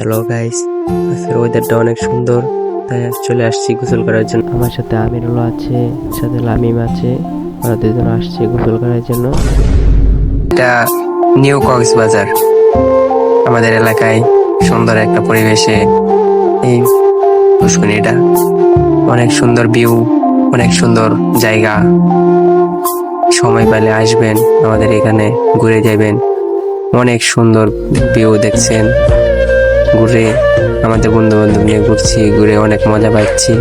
Hello guys আজকের ওয়েদারটা অনেক সুন্দর, তাই চলে আসছি গোসল করার জন্য। আমার সাথে আমিরুল আছে সাথে লামিম আছে, ওরা দুজন আসছে গোসল করার জন্য। এটা নিউ কক্সবাজার, আমাদের এলাকায় সুন্দর একটা পরিবেশে এই পুষ্করিণীটা। অনেক সুন্দর ভিউ অনেক সুন্দর জায়গা। সময় পেলে আসবেন, আমাদের এখানে ঘুরে যাবেন। অনেক সুন্দর ভিউ দেখছেন। ঘুরে আমাদের বন্ধু বান্ধব নিয়ে ঘুরছি, ঘুরে অনেক মজা পাচ্ছি।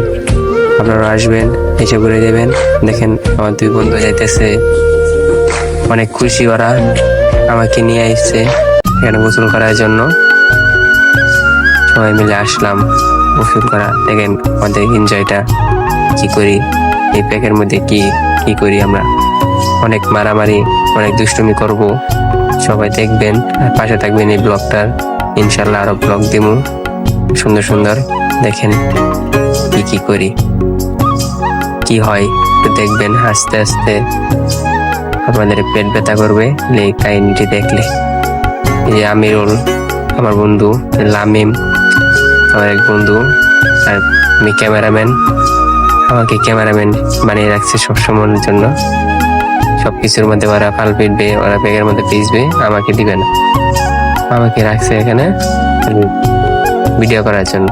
আপনারা আসবেন, এসে ঘুরে যাবেন দেখেন, আমার দুই বন্ধু যাইতেছে। অনেক খুশি ওরা আমাকে নিয়ে আসছে এখানে গোসল করার জন্য। সবাই মিলে আসলাম গোসল করা। দেখেন, আমাদের এনজয়টা কি করি, এই প্যাকের মধ্যে কি কি করি আমরা? অনেক মারামারি, অনেক দুষ্টুমি করব। সবাই দেখবেন, আর পাশে থাকবেন এই ব্লগটার। ইনশাল্লাহ আরও ব্লগ দিমু। সুন্দর সুন্দর দেখেন কি কি করি। কি হয় একটু দেখবেন আস্তে আস্তে আপনাদের পেট ব্যথা করবে, এই কাহিনীটি দেখলে। যে আমিরুল, আমার বন্ধু, লামিম, আমার এক বন্ধু, আর আমি ক্যামেরাম্যান। আমাকে ক্যামেরাম্যান বানিয়ে রাখছে সবসময়ের জন্য। সব কিছুর মধ্যে ওরা ফাল পিটবে ওরা ব্যাগের মধ্যে পিসবে আমাকে দিবে না। আমাকে রাখছে এখানে। ভিডিও করার জন্য।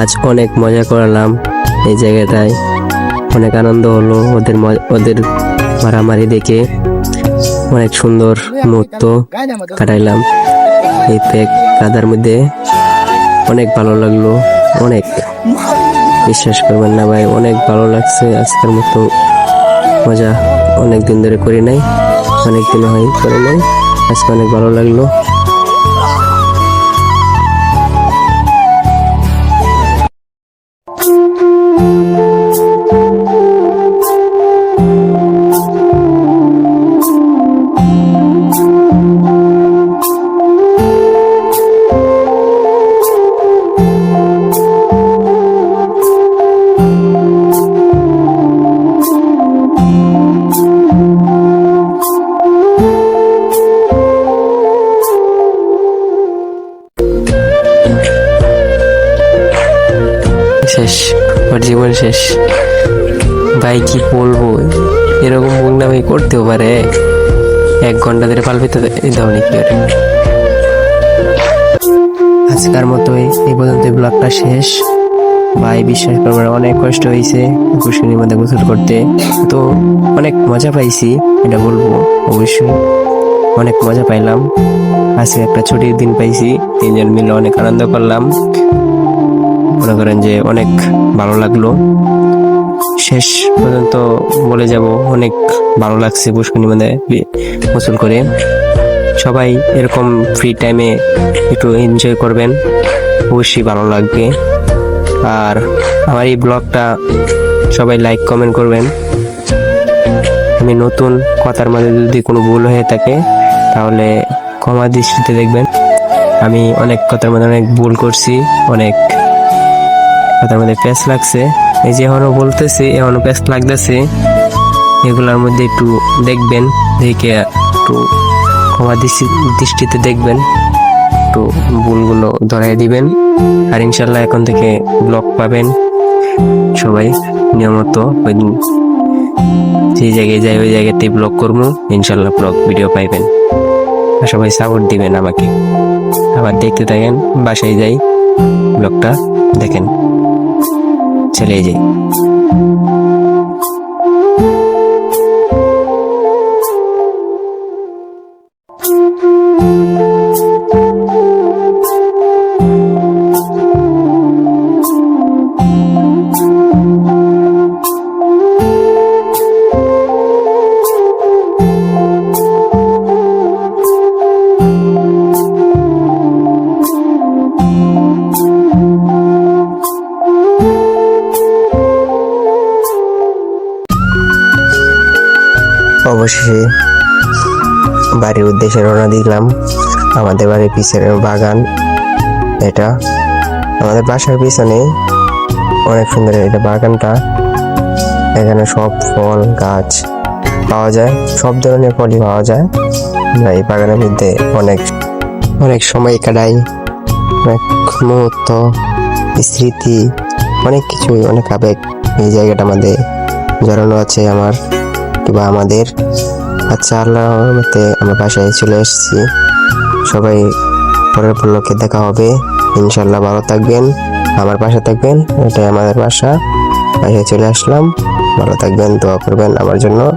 আজ অনেক মজা করলাম এই জায়গাটায়। অনেক আনন্দ হলো ওদের ওদের মারামারি দেখে। অনেক সুন্দর মুহূর্ত কাটাইলাম। এই প্যাক কাদার মধ্যে অনেক ভালো লাগল, অনেক। বিশ্বাস করবেন না ভাই, অনেক ভালো লাগছে আজকের মতো। মজা অনেক দিন ধরে করি নাই। অনেক দিন হয় করে নাই আজকে অনেক ভালো লাগল। শেষ ওর জীবন শেষ। ভাই, কি বলব? এরকম ভাই করতেও পারে। এক ঘণ্টা ধরে পালবিতে দাওনি কি করে আজকের মতোই এই পর্যন্ত ব্লগটা শেষ। ভাই, বিশ্বাস করবার অনেক কষ্ট হয়েছে পুষ্করিণীর মধ্যে গোসল করতে। তো অনেক মজা পাইছি, এটা বলব অবশ্যই। অনেক মজা পাইলাম। আজকে একটা ছুটির দিন পাইছি, তিনজন মিলে অনেক আনন্দ করলাম। মনে করেন যে অনেক ভালো লাগল। শেষ পর্যন্ত বলে যাব, অনেক ভালো লাগছে পুষ্করিণীর মধ্যে বি- গোসল করে। সবাই এরকম ফ্রি টাইমে একটু এনজয় করবেন, অবশ্যই ভালো লাগবে। আর আমার এই ব্লগটা সবাই লাইক কমেন্ট করবেন। আমি নতুন কথার মধ্যে যদি কোনো ভুল হয়ে থাকে, তাহলে ক্ষমা দৃষ্টিতে দেখবেন। আমি অনেক কথার মধ্যে অনেক ভুল করছি, অনেক কথার মধ্যে প্যাচ লাগছে। এই যে এখনও বলতেছি, এখনও প্যাচ লাগতেছে। এগুলোর মধ্যে একটু দেখবেন, দেখে একটু ক্ষমা দৃষ্টিতে দেখবেন, একটু ভুলগুলো ধরাই দিবেন। আর ইনশাল্লাহ এখন থেকে ব্লগ পাবেন সবাই, নিয়মিত ওই দিন যে জায়গায় যাই, ওই জায়গাতে ব্লগ করব, ইনশাল্লাহ ব্লগ ভিডিও পাইবেন। আর সবাই সাপোর্ট দিবেন আমাকে। আবার দেখতে থাকেন, বাসায় যাই, ব্লগটা দেখেন। চলে যাই। অবশেষে বাড়ির উদ্দেশ্যে রওনা দিলাম। আমাদের বাড়ির পিছনের বাগান। এটা আমাদের বাসার পিছনে অনেক সুন্দর এটা বাগানটা। এখানে সব ফল, গাছ পাওয়া যায়। সব ধরনের ফলই পাওয়া যায়। এই বাগানের মধ্যে অনেক অনেক সময় কাটাই। অনেক মুহূর্ত, স্মৃতি, অনেক কিছুই, অনেক আবেগ এই জায়গাটা আমাদের জড়ানো আছে আমার। কিংবা আমাদের। আচ্ছা আল্লাহর মতে আমরা বাসায় চলে এসেছি। সবাই পরের পল্লকে দেখা হবে। ইনশাল্লাহ ভালো থাকবেন। আমার পাশে থাকবেন। এটাই আমাদের বাসা। বাসায় চলে আসলাম। ভালো থাকবেন, দোয়া করবেন আমার জন্য।